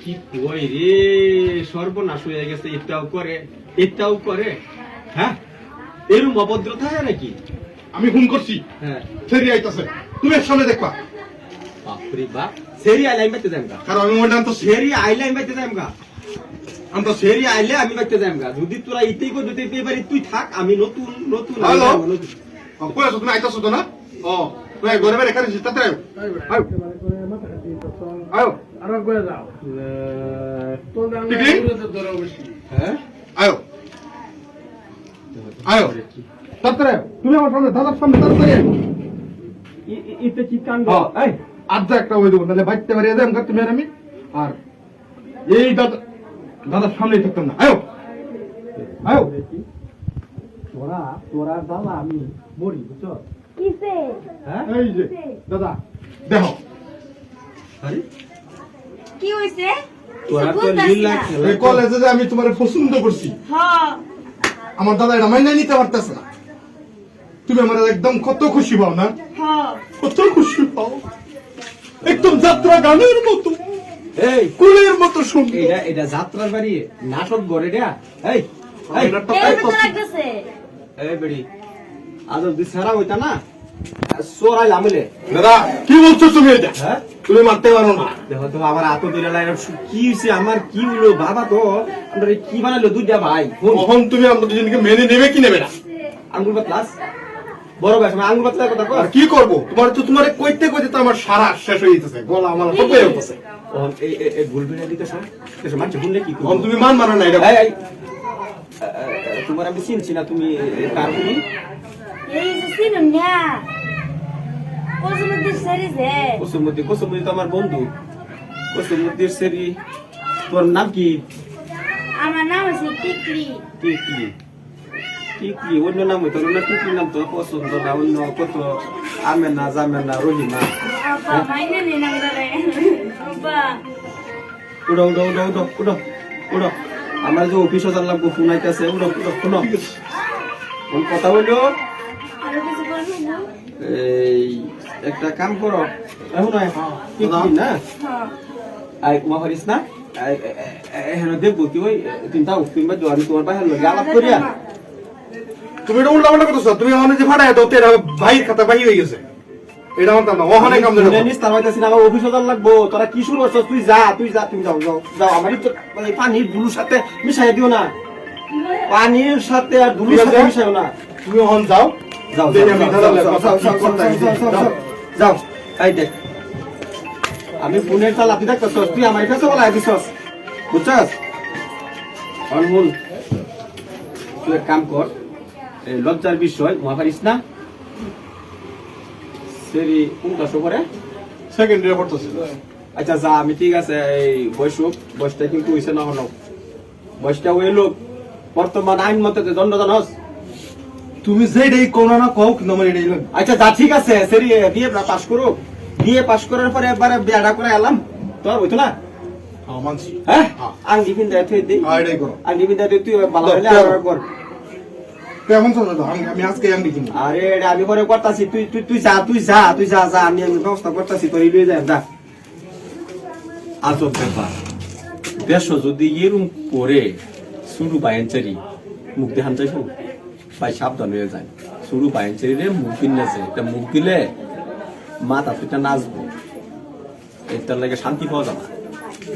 কি কই রে? সর্বনাশ হয়ে গেছে এটাও করে এটাও করে। হ্যাঁ? এরম অভদ্রতা হয় নাকি? আমি ফোন করছি। হ্যাঁ। ফেরি আইতাছে। তুমি সামনে দেখবা। বাপরে বাপ সেরি আইলে আমি বাইতে কারণ আমি মোবাইলটা আনতেছি সেরি আইলে আমি বাইতে যাইম গা আনতো সেরি আইলে আমি বাইতে যদি তোরা ইতেই কই দিতে এবারে তুই থাক আমি নতুন নতুন হ্যালো? কই আছো? তুমি আইতাছো তো না? ও তুমি ঘরে বাইরে এখানে তাতে আয়ো। আয়ো। আয়ো। আরও করে যাও তোর টিকলি? ধরে বসি। হ্যাঁ? আয়ো। আয়ো। আয়ো। তুমি আমার সামনে দাদার সামনে আয়ো। ইতে কি কাণ্ড এই আড্ডা একটা হয়ে দেবো তাহলে বাইতে পারি দেন তুমি আর আমি। আর এই দাদা দাদার সামনেই থাকতাম না। আয়ো। আয়ো। তোরা তোরা জ্বালা আমি মরি বুঝছ? কিসে? হ্যাঁ? এই যে দাদা দেখো। আরে। কি হইছে? তোরা তো লীলা খেলা এই কলেজে যে আমি তোমার পছন্দ করছি হ্যাঁ আমার দাদা এটা মাইনে নিতে পারতেছে না। তুমি আমার একদম কত খুশি পাও না? হ্যাঁ কত খুশি পাও? একদম যাত্রা গানের মতো এই। কুলের মতো সুন্দর। এটা এটা যাত্রার বাড়ি নাটক গড়ে এটা? এই বেড়ি। সারা হইতা না? সোরাই লামিলে। দাদা কি বলছো তুমি এটা? হ্যাঁ? তুমি মারতে পারো না। দেখো তো আমার হাতও দিলে না এরকম সু- কি হয়েছে আমার কি হলো বাবা তো আমরা কি বানাইলো দুইটা ভাই কখন তুমি আমরা দুজনকে মেনে নেবে কি নেবে না? আঙ্গুল পাতলাস বড় ভাই সময় আঙ্গুল কথা আর কি করব? তোমার তো তোমার কইতে কইতে তো আমার সারা শেষ হয়ে যেতেছে। গলা আমার তো হয়ে যেতেছে এই এই এই ভুল ভিড়ে দিতে মানুষ ভুললে কি তখন তুমি মান মানো না এটা। তোমার আমি চিনছি না তুমি কার তুমি? এই যে সিনুন না কোজমুদ্দিন সেরিছে কুসুমতি কুসুমতি তো আমার বন্ধু কুসুমতির সেরি তোর নাম কি আমার নাম হচ্ছে টিকলি টিকলি টিকলি অন্য নাম হইতো না টিকলি নাম তো পছন্দ না অন্য কত আমেনা জামেনা রহিমা উড়ো উড়ো উড়ো উড়ো উড়ো উড়ো আমার যে অফিসে জানলাম ফোন আইতেছে উড়ো উড়ো কোন কথা না এই একটা কাম করো। এখন না? হ্যাঁ। আই উমা হরিস না? হেন দেখব তুই ওই তিনটা উকিল বা আমি তোমার বাহির লগে। আলাপ করিয়া। তুমি এটা উল্টা পাল্টা করতেছো। তুমি আমার যে ফাটাই দাও তো ভাইয়ের খাতা বাহি হয়ে গেছে। এটা আমার না ওখানে কাম দেবো জানিস তার হইতাছি না আমার অফিস হাজার লাগবো। তোরা কি শুরু করছিস? তুই যা তুই যা তুমি যাও যাও যাও। আমার তো এই পানির দুলুর সাথে মিশাই দিও না। পানির সাথে আর দুলুর সাথে মিশাইও না। তুমি ওখান যাও। যাও যাও এই দেখ। আমি ফোনের চাল আপনি দেখতেছ তুই আমার কাছে বলা দিছস বুঝছস? অনমুল তুই এক কাম কর লজ্জার বিষয় মহা পারিস না? সেরি কোনটা শো করে? সেকেন্ড ইয়ার পড়তেছে। আচ্ছা যা আমি ঠিক আছে এই বৈশুক বয়সটা কিন্তু হইছে না হন বয়সটা ওই লোক বর্তমান আইন মতে যে দণ্ড জানস তুমি যেটাই কোন না কও কিন্তু আমার এটাই লাগবে। আচ্ছা যা ঠিক আছে সেরি বিয়ে পাস করো। বিয়ে পাস করার পরে একবারে বিয়াটা করে এলাম। তোর হইতো না? হ্যাঁ মানছি। হ্যাঁ? হ্যাঁ। আঙ্গি পিন্দা তুই দি হ্যাঁ, এটাই করো। আঙ্গি পিন্দা তুই ভালো হলে আর। কর কেমন চলছে তো আমি আমি আজকে আংটি কিনবো। আরে এটা আমি পরে করতাছি। তুই তুই তুই যা তুই যা তুই যা যা আমি আমি ব্যবস্থা করতাছি তোর লয়ে যা যা। আজব ব্যাপার। দেশ যদি এরম করে শুরু বায়ানচারি মুখ দেখান চাইব ভাই সাবধান হয়ে যায় শুরু বায়ানচারি রে মুখ কিনেছে এটা মুখ দিলে মাথা তুইটা নাচবো এটার লাগে শান্তি পাওয়া যাবে না।